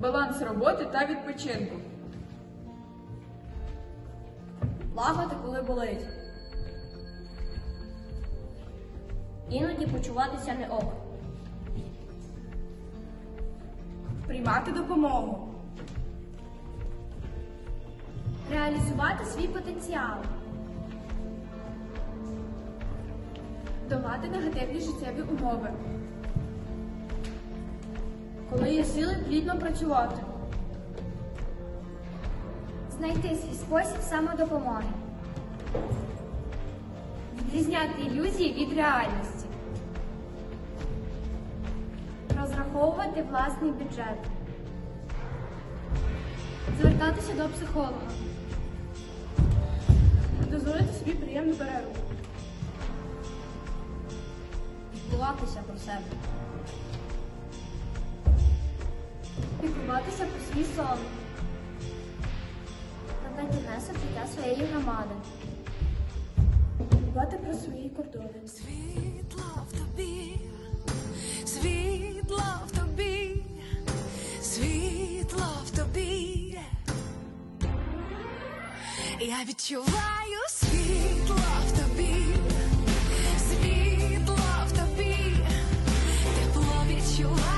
баланс роботи та відпочинку. Плакати, коли болить. Іноді почуватися не ок. Приймати допомогу. Реалізувати свій потенціал. Долати негативні життєві умови. Коли є сили плідно працювати. Знайти свій спосіб самодопомоги. Відрізняти ілюзії від реальності. Розраховувати власний бюджет. Звертатися до психолога. Дозволити собі приємну перерву. Піклуватися про себе. дивився свій сон. Та донесе життя своєї громади. Дбати про свої кордони. Світла в тобі, світла в тобі, світла в тобі. Я відчуваю світло в тобі. Світло в тобі. Тепло відчуваю.